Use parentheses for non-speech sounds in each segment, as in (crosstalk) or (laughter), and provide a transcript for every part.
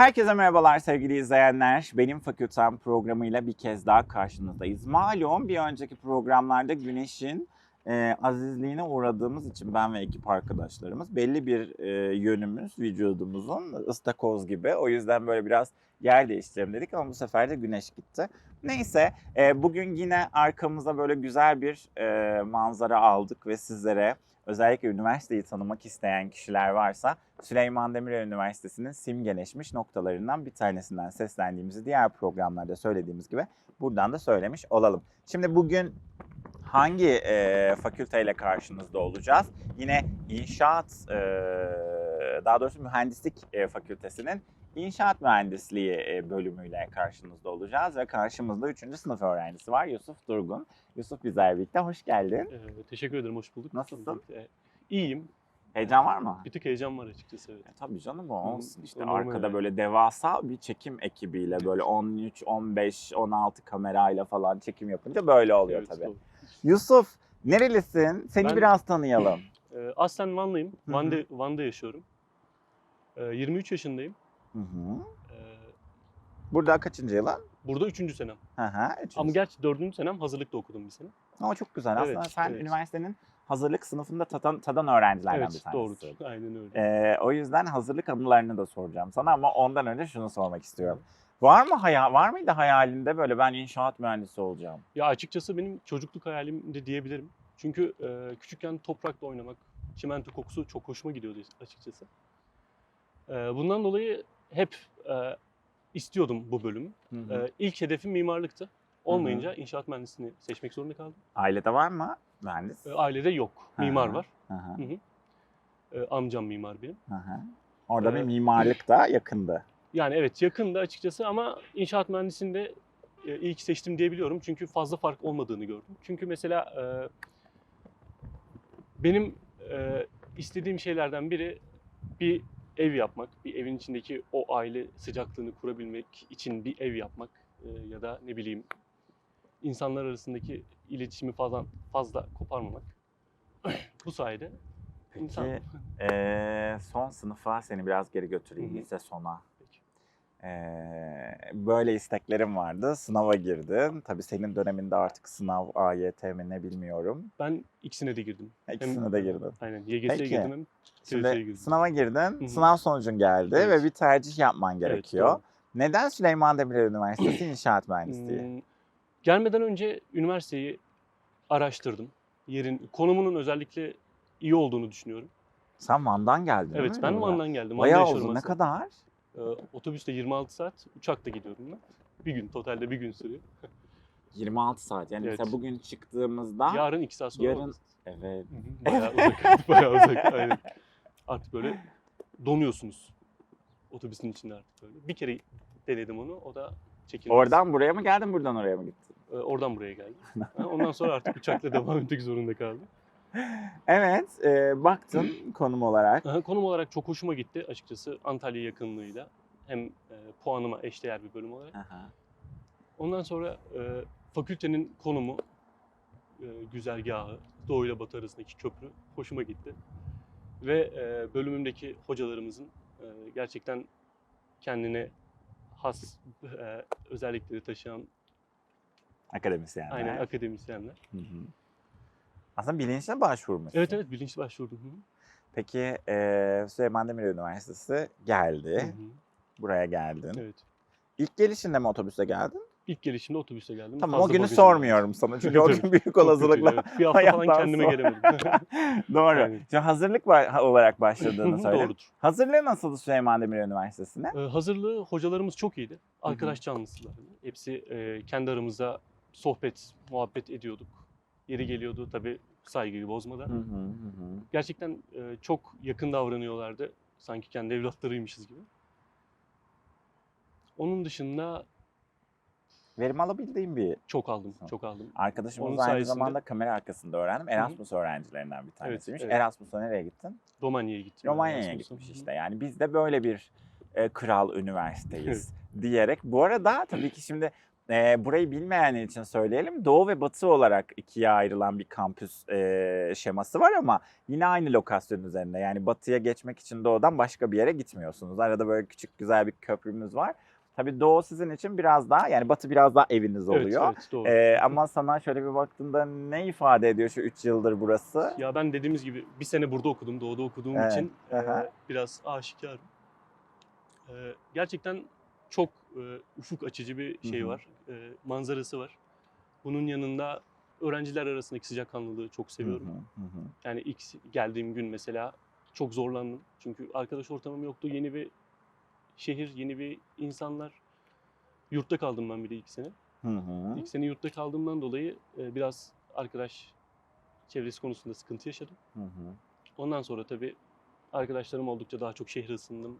Herkese merhabalar sevgili izleyenler. Benim Fakültem programıyla bir kez daha karşınızdayız. Malum bir önceki programlarda Güneş'in e, azizliğine uğradığımız için ben ve ekip arkadaşlarımız belli bir e, yönümüz vücudumuzun ıstakoz gibi. O yüzden böyle biraz yer değiştirelim dedik ama bu sefer de Güneş gitti. Neyse e, bugün yine arkamıza böyle güzel bir e, manzara aldık ve sizlere özellikle üniversiteyi tanımak isteyen kişiler varsa Süleyman Demirel Üniversitesi'nin simgeleşmiş noktalarından bir tanesinden seslendiğimizi diğer programlarda söylediğimiz gibi buradan da söylemiş olalım. Şimdi bugün hangi e, fakülteyle karşınızda olacağız? Yine inşaat, e, daha doğrusu mühendislik e, fakültesinin inşaat mühendisliği e, bölümüyle karşınızda olacağız ve karşımızda 3. sınıf öğrencisi var Yusuf Durgun. Yusuf bizlerle birlikte hoş geldin. Ee, teşekkür ederim, hoş bulduk. Nasılsın? Ee, iyiyim. Heyecan var mı? Bir tık heyecan var açıkçası evet. E, tabii canım o olsun işte normal arkada yani. böyle devasa bir çekim ekibiyle böyle 13, 15, 16 kamerayla falan çekim yapınca böyle oluyor Evet, tabii. doğru. Yusuf nerelisin? Seni Ben- biraz tanıyalım. (clears throat) Ee, aslen Vanlıyım. Van'da, Van'da yaşıyorum. Ee, 23 yaşındayım. Hı hı. Ee, Burada kaçıncı yılın? burada 3. senem. Hı hı. üçüncü. Ama gerçi 4. senem hazırlıkta okudum bir sene. Ama çok güzel. Aslında Evet, sen evet. üniversitenin hazırlık sınıfında tadan, tadan öğrencilerden bir evet, tanesisin. doğrudur. Aynen öyle. Ee, o yüzden hazırlık anılarını da soracağım sana ama ondan önce şunu sormak istiyorum. Var mı hayal, var mıydı hayalinde böyle ben inşaat mühendisi olacağım? Ya açıkçası benim çocukluk hayalim de diyebilirim. Çünkü e, küçükken toprakla oynamak, çimento kokusu çok hoşuma gidiyordu açıkçası. E, bundan dolayı hep e, istiyordum bu bölümü. Hı hı. Ee, ilk hedefim mimarlıktı. Olmayınca inşaat mühendisliğini seçmek zorunda kaldım. Ailede var mı mühendis? Ee, ailede yok. Hı Mimar hı. var. Hı hı. Hı hı. Ee, amcam mimar benim. Hı hı. Orada bir Ee, mimarlık da yakındı. Yani evet yakında açıkçası ama inşaat mühendisliğini de e, ki seçtim diyebiliyorum. Çünkü fazla fark olmadığını gördüm. Çünkü mesela e, benim e, istediğim şeylerden biri bir ev yapmak. Bir evin içindeki o aile sıcaklığını kurabilmek için bir ev yapmak. E, ya da ne bileyim insanlar arasındaki iletişimi fazla fazla koparmamak. (clears throat) Bu sayede Peki insan eee, son sınıfa seni biraz geri götüreyim Hı hı. lise sona. Böyle isteklerim vardı. Sınava girdin. Tabii senin döneminde artık sınav AYT mi ne bilmiyorum. ben ikisine de girdim. İkisine de girdin. Aynen YGS'ye girdim hem Şimdi girdim. sınava girdin, hı. sınav sonucun geldi Evet. ve bir tercih yapman Evet, gerekiyor. doğru. Neden Süleyman Demirel Üniversitesi İnşaat Mühendisliği? Hmm, Gelmeden önce üniversiteyi araştırdım. Yerin konumunun özellikle iyi olduğunu düşünüyorum. Sen Van'dan geldin Evet ben? Van'dan geldim. Van'da Bayağı uzun. Ne kadar? Ee, otobüste 26 saat, uçakta gidiyorum ben. Bir gün, totalde bir gün sürüyor. 26 saat. Yani Evet. mesela bugün çıktığımızda Yarın 2 saat sonra yarın oradasın. evet Hı hı, Bayağı uzak, (laughs) bayağı uzak. Aynen. Artık böyle donuyorsunuz otobüsün içinde artık böyle. Bir kere denedim onu, o da çekilmez. oradan buraya mı geldin buradan oraya mı gittin? Ee, oradan buraya geldim. Ha, Ondan sonra artık uçakla (laughs) devam etmek zorunda kaldım. Evet, e, baktın konum olarak. Aha, Konum olarak çok hoşuma gitti açıkçası Antalya yakınlığıyla. Hem e, puanıma eşdeğer bir bölüm olarak. Aha. Ondan sonra e, fakültenin konumu, e, güzergahı, Doğu ile Batı arasındaki köprü hoşuma gitti. Ve e, bölümümdeki hocalarımızın e, gerçekten kendine has e, özellikleri taşıyan Akademisyenler. aynen akademisyenler. Hı hı. Aslında bilinçle başvurmuşsun. Evet evet bilinçli başvurdum. Hı. Peki e, Süleyman Demirel Üniversitesi geldi. Hı hı. Buraya geldin. Evet. İlk gelişinde mi otobüse geldin? İlk gelişimde otobüste geldim. Tamam Fazla o günü bagajım sormuyorum sana çünkü o gün büyük olasılıkla evet. Bir hafta falan kendime sonra. gelemedim. (laughs) Doğru. Aynen. Şimdi hazırlık olarak başladığını (laughs) söyle. Doğrudur. Hazırlığı nasıldı Süleyman Demirel Üniversitesi'ne? Ee, hazırlığı hocalarımız çok iyiydi. Arkadaş canlısılar. Hepsi e, kendi aramızda sohbet, muhabbet ediyorduk. Yeri geliyordu tabii saygıyı bozmadan. Hı hı hı. Gerçekten e, çok yakın davranıyorlardı. Sanki kendi evlatlarıymışız gibi. Onun dışında Verim alabildiğim bir çok aldım, Tamam. çok aldım. arkadaşımız Onun aynı sayesinde- zamanda kamera arkasında öğrendim. Erasmus öğrencilerinden bir tanesiymiş. evet. Erasmus'a nereye gittin? Romanya'ya gittim. Romanya'ya Erasmus'a. gitmiş işte. Yani biz de böyle bir e, kral üniversiteyiz (laughs) diyerek. Bu arada tabii ki şimdi e, burayı bilmeyenler için söyleyelim. Doğu ve batı olarak ikiye ayrılan bir kampüs e, şeması var ama yine aynı lokasyon üzerinde. Yani batıya geçmek için doğudan başka bir yere gitmiyorsunuz. Arada böyle küçük güzel bir köprümüz var. Tabii doğu sizin için biraz daha yani batı biraz daha eviniz oluyor. Evet, evet doğru. E, ama sana şöyle bir baktığında ne ifade ediyor şu 3 yıldır burası? Ya ben dediğimiz gibi bir sene burada okudum, doğuda okuduğum Evet, için e, biraz aşikarım. E, gerçekten çok e, ufuk açıcı bir şey Hı hı. var, e, manzarası var. Bunun yanında öğrenciler arasındaki sıcakkanlılığı çok seviyorum. Hı hı, hı hı. Yani ilk geldiğim gün mesela çok zorlandım. Çünkü arkadaş ortamım yoktu. Yeni bir şehir, yeni bir insanlar. Yurtta kaldım ben bir de iki sene. Hı hı. İlk sene yurtta kaldığımdan dolayı e, biraz arkadaş çevresi konusunda sıkıntı yaşadım. Hı hı. Ondan sonra tabii arkadaşlarım oldukça daha çok şehre ısındım.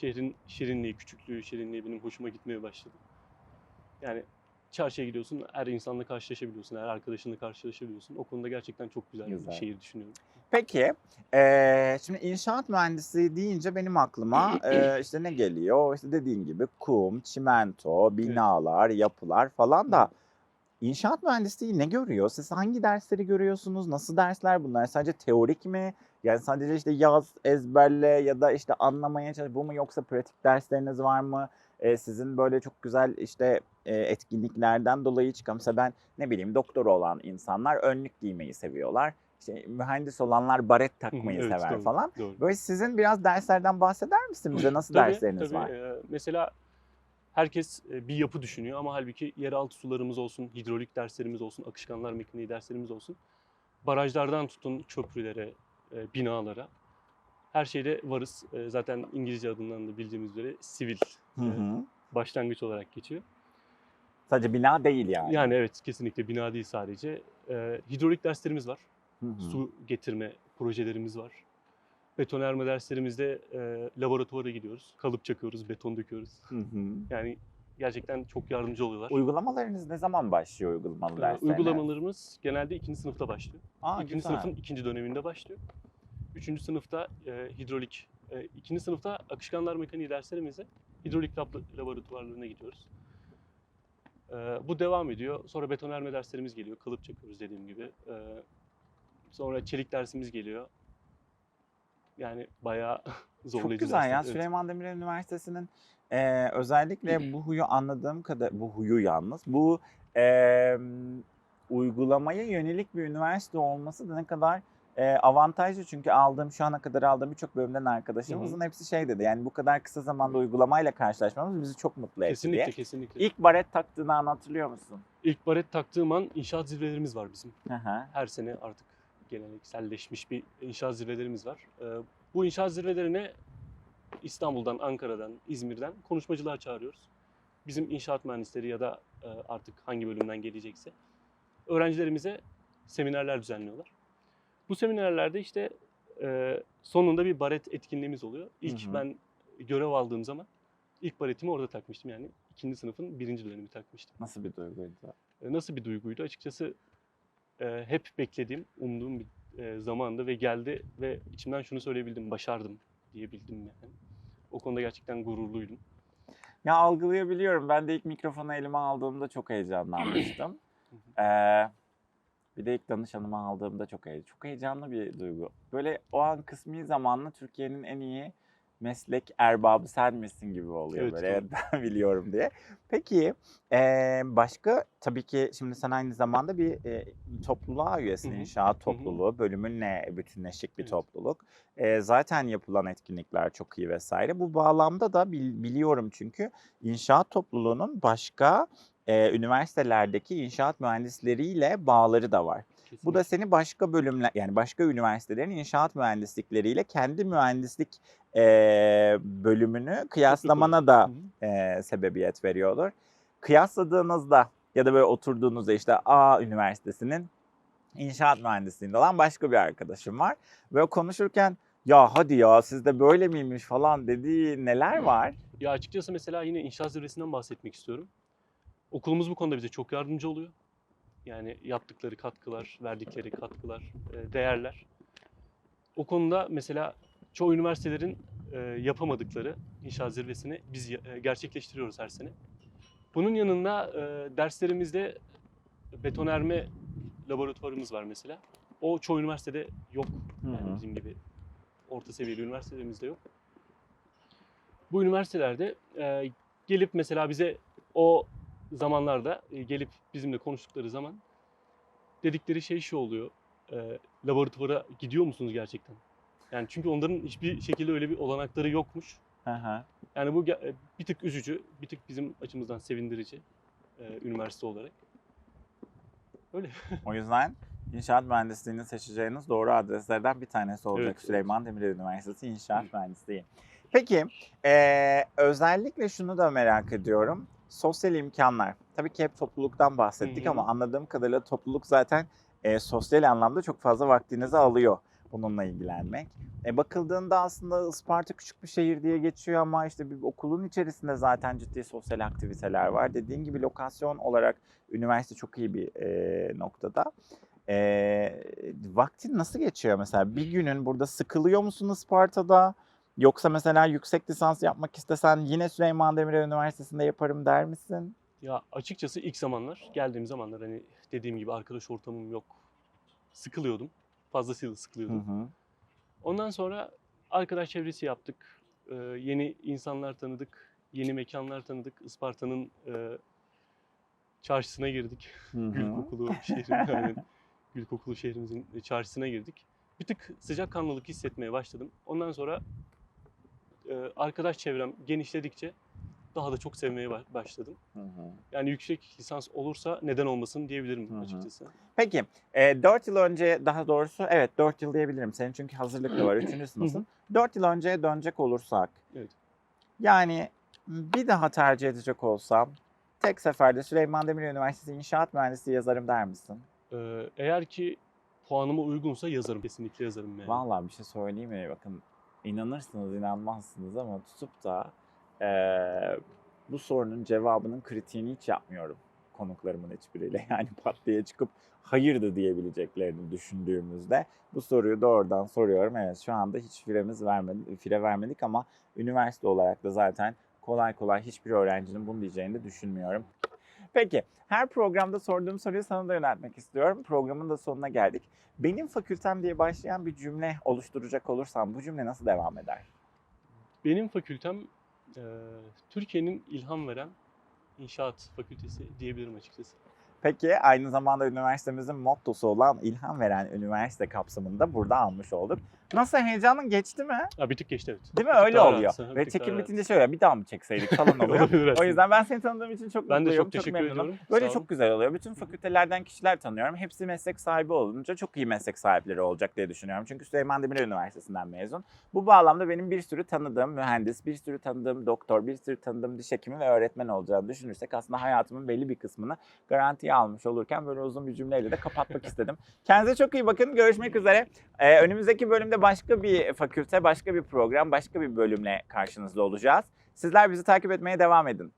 Şehrin şirinliği, küçüklüğü, şirinliği benim hoşuma gitmeye başladı. Yani çarşıya gidiyorsun, her insanla karşılaşabiliyorsun, her arkadaşınla karşılaşabiliyorsun. O konuda gerçekten çok güzel, Güzel. bir şehir düşünüyorum. Peki, eee, şimdi inşaat mühendisi deyince benim aklıma eee, (clears throat) işte ne geliyor? İşte dediğin gibi kum, çimento, binalar, yapılar falan da inşaat mühendisliği ne görüyor? Siz hangi dersleri görüyorsunuz? Nasıl dersler bunlar? Sadece teorik mi? Yani sadece işte yaz, ezberle ya da işte anlamaya çalış bu mu yoksa pratik dersleriniz var mı? Eee, sizin böyle çok güzel işte eee, etkinliklerden dolayı çıkan mesela ben ne bileyim doktor olan insanlar önlük giymeyi seviyorlar. İşte mühendis olanlar baret takmayı evet, sever doğru, falan. Doğru. Böyle sizin biraz derslerden bahseder misin bize? (laughs) Nasıl Tabii, dersleriniz tabii. var? Ee, mesela herkes e, bir yapı düşünüyor ama halbuki yeraltı sularımız olsun, hidrolik derslerimiz olsun, akışkanlar mekaniği derslerimiz olsun. Barajlardan tutun köprülere, e, binalara. Her şeyde varız. E, Zaten İngilizce adından da bildiğimiz üzere sivil Hı hı. başlangıç olarak geçiyor. Sadece bina değil yani. Yani evet kesinlikle bina değil sadece. Hidrolik derslerimiz var. Hı hı. Su getirme projelerimiz var. Betonerme derslerimizde e, laboratuvara gidiyoruz. Kalıp çakıyoruz, beton döküyoruz. Hı hı. Yani gerçekten çok yardımcı oluyorlar. Uygulamalarınız ne zaman başlıyor uygulamalı Ee, derslerine? Uygulamalarımız genelde ikinci sınıfta başlıyor. Aa, ikinci güzel. sınıfın ikinci döneminde başlıyor. Üçüncü sınıfta e, hidrolik, e, ikinci sınıfta akışkanlar mekaniği derslerimizde hidrolik lab- laboratuvarlarına gidiyoruz. E, bu devam ediyor. Sonra betonerme derslerimiz geliyor. Kalıp çakıyoruz dediğim gibi. E, sonra çelik dersimiz geliyor. Yani bayağı (laughs) zorlayıcı Çok güzel ya. Evet. Süleyman Demirel Üniversitesi'nin eee, özellikle bu huyu anladığım kadar, bu huyu yalnız, bu eee, uygulamaya yönelik bir üniversite olması da ne kadar eee, avantajlı. Çünkü aldığım, şu ana kadar aldığım birçok bölümden arkadaşımızın hepsi şey dedi. Yani bu kadar kısa zamanda uygulamayla karşılaşmamız bizi çok mutlu etti Kesinlikle diye. kesinlikle. İlk baret taktığını an hatırlıyor musun? İlk baret taktığım an inşaat zirvelerimiz var bizim. Hı hı. her sene artık gelenekselleşmiş bir inşaat zirvelerimiz var. Ee, bu inşaat zirvelerine İstanbul'dan, Ankara'dan, İzmir'den konuşmacılar çağırıyoruz. Bizim inşaat mühendisleri ya da e, artık hangi bölümden gelecekse öğrencilerimize seminerler düzenliyorlar. Bu seminerlerde işte e, sonunda bir baret etkinliğimiz oluyor. İlk Hı hı. ben görev aldığım zaman ilk baretimi orada takmıştım yani ikinci sınıfın birinci dönemi takmıştım. Nasıl bir duyguydu? E, Nasıl bir duyguydu? Açıkçası e, hep beklediğim, umduğum bir e, zamandı ve geldi ve içimden şunu söyleyebildim, başardım diyebildim yani. O konuda gerçekten gururluydum. Ya algılayabiliyorum. Ben de ilk mikrofonu elime aldığımda çok heyecanlanmıştım. (clears throat) Ee, bir de ilk danışanımı aldığımda çok heyecanlı. Çok heyecanlı bir duygu. Böyle o an kısmi zamanla Türkiye'nin en iyi meslek erbabı sen misin gibi oluyor Evet, böyle. Evet ben biliyorum diye. Peki ee, başka tabii ki şimdi sen aynı zamanda bir e, topluluğa üyesin. Hı hı. İnşaat topluluğu. Bölümünle bütünleşik bir Evet. topluluk. Ee, zaten yapılan etkinlikler çok iyi vesaire. Bu bağlamda da bil- biliyorum çünkü inşaat topluluğunun başka e, üniversitelerdeki inşaat mühendisleriyle bağları da var. Bu da seni başka bölümler yani başka üniversitelerin inşaat mühendislikleriyle kendi mühendislik e, bölümünü kıyaslamana da e, sebebiyet veriyordur. Kıyasladığınızda ya da böyle oturduğunuzda işte A üniversitesinin inşaat mühendisliğinde olan başka bir arkadaşım var. Ve o konuşurken ya hadi ya sizde böyle miymiş falan dediği neler var? Ya açıkçası mesela yine inşaat zirvesinden bahsetmek istiyorum. Okulumuz bu konuda bize çok yardımcı oluyor. Yani yaptıkları katkılar, verdikleri katkılar, e, değerler. O konuda mesela çoğu üniversitelerin e, yapamadıkları inşaat zirvesini biz e, gerçekleştiriyoruz her sene. Bunun yanında e, derslerimizde betonerme laboratuvarımız var mesela. O çoğu üniversitede yok. Yani bizim gibi orta seviyeli üniversitelerimizde yok. Bu üniversitelerde e, gelip mesela bize o zamanlarda e, gelip bizimle konuştukları zaman dedikleri şey şu oluyor. E, laboratuvara gidiyor musunuz gerçekten? Yani çünkü onların hiçbir şekilde öyle bir olanakları yokmuş. Hı. Yani bu e, bir tık üzücü, bir tık bizim açımızdan sevindirici e, üniversite olarak. Öyle. (laughs) O yüzden inşaat mühendisliğini seçeceğiniz doğru adreslerden bir tanesi olacak Evet, Süleyman Demirel Üniversitesi İnşaat Mühendisliği. Peki eee, özellikle şunu da merak ediyorum. Sosyal imkanlar. Tabii ki hep topluluktan bahsettik Hı hı. ama anladığım kadarıyla topluluk zaten eee, sosyal anlamda çok fazla vaktinizi alıyor bununla ilgilenmek. E, bakıldığında aslında Isparta küçük bir şehir diye geçiyor ama işte bir okulun içerisinde zaten ciddi sosyal aktiviteler var. Dediğin gibi lokasyon olarak üniversite çok iyi bir e, noktada. E, vaktin nasıl geçiyor mesela? Bir günün burada sıkılıyor musun Isparta'da? Yoksa mesela yüksek lisans yapmak istesen yine Süleyman Demirel Üniversitesi'nde yaparım der misin? Ya açıkçası ilk zamanlar, geldiğim zamanlar hani dediğim gibi arkadaş ortamım yok. Sıkılıyordum. Fazlasıyla Hı sıkılıyordum. hı. Ondan sonra arkadaş çevresi yaptık. Ee, yeni insanlar tanıdık. Yeni mekanlar tanıdık. Isparta'nın e, çarşısına girdik. Hı hı. Gül kokulu şehrin, yani gül kokulu şehrimizin çarşısına girdik. Bir tık sıcak kanlılık hissetmeye başladım. Ondan sonra arkadaş çevrem genişledikçe daha da çok sevmeye ba- başladım. Hı hı. Yani yüksek lisans olursa neden olmasın diyebilirim Hı hı. açıkçası. Peki e, 4 yıl önce daha doğrusu evet 4 yıl diyebilirim. Senin çünkü hazırlık da var 3. sınıfsın. 4 yıl önceye dönecek olursak. Evet. Yani bir daha tercih edecek olsam tek seferde Süleyman Demirel Üniversitesi İnşaat Mühendisliği yazarım der misin? Ee, eğer ki puanıma uygunsa yazarım. Kesinlikle yazarım yani. Vallahi bir şey söyleyeyim mi? Bakın inanırsınız inanmazsınız ama tutup da e, bu sorunun cevabının kritiğini hiç yapmıyorum konuklarımın hiçbiriyle. (laughs) Yani pat diye çıkıp hayırdı diyebileceklerini düşündüğümüzde bu soruyu doğrudan soruyorum. Evet şu anda hiç firemiz vermedik, fire vermedik ama üniversite olarak da zaten kolay kolay hiçbir öğrencinin bunu diyeceğini de düşünmüyorum. Peki her programda sorduğum soruyu sana da yöneltmek istiyorum. Programın da sonuna geldik. Benim fakültem diye başlayan bir cümle oluşturacak olursam bu cümle nasıl devam eder? Benim fakültem e, Türkiye'nin ilham veren inşaat fakültesi diyebilirim açıkçası. Peki aynı zamanda üniversitemizin mottosu olan ilham veren üniversite kapsamında burada almış olduk. Nasıl heyecanın geçti mi? Ha, bir tık geçti evet. Değil mi? Bir tık Öyle daha oluyor. rahat, ha, bir Ve tık çekim daha bitince şöyle bir daha mı çekseydik falan (laughs) oluyor. Olabilir o yüzden ben seni tanıdığım için çok Ben de mutluyum. çok teşekkür memnunum. ediyorum. Böyle Sağ çok güzel oluyor. Bütün fakültelerden kişiler tanıyorum. Hepsi meslek sahibi olunca çok iyi meslek sahipleri olacak diye düşünüyorum. Çünkü Süleyman Demirel Üniversitesi'nden mezun. Bu bağlamda benim bir sürü tanıdığım mühendis, bir sürü tanıdığım doktor, bir sürü tanıdığım diş hekimi ve öğretmen olacağını düşünürsek aslında hayatımın belli bir kısmını garantiye almış olurken böyle uzun bir cümleyle de kapatmak (laughs) istedim. Kendinize çok iyi bakın. Görüşmek üzere. Ee, önümüzdeki bölümde başka bir fakülte, başka bir program, başka bir bölümle karşınızda olacağız. Sizler bizi takip etmeye devam edin.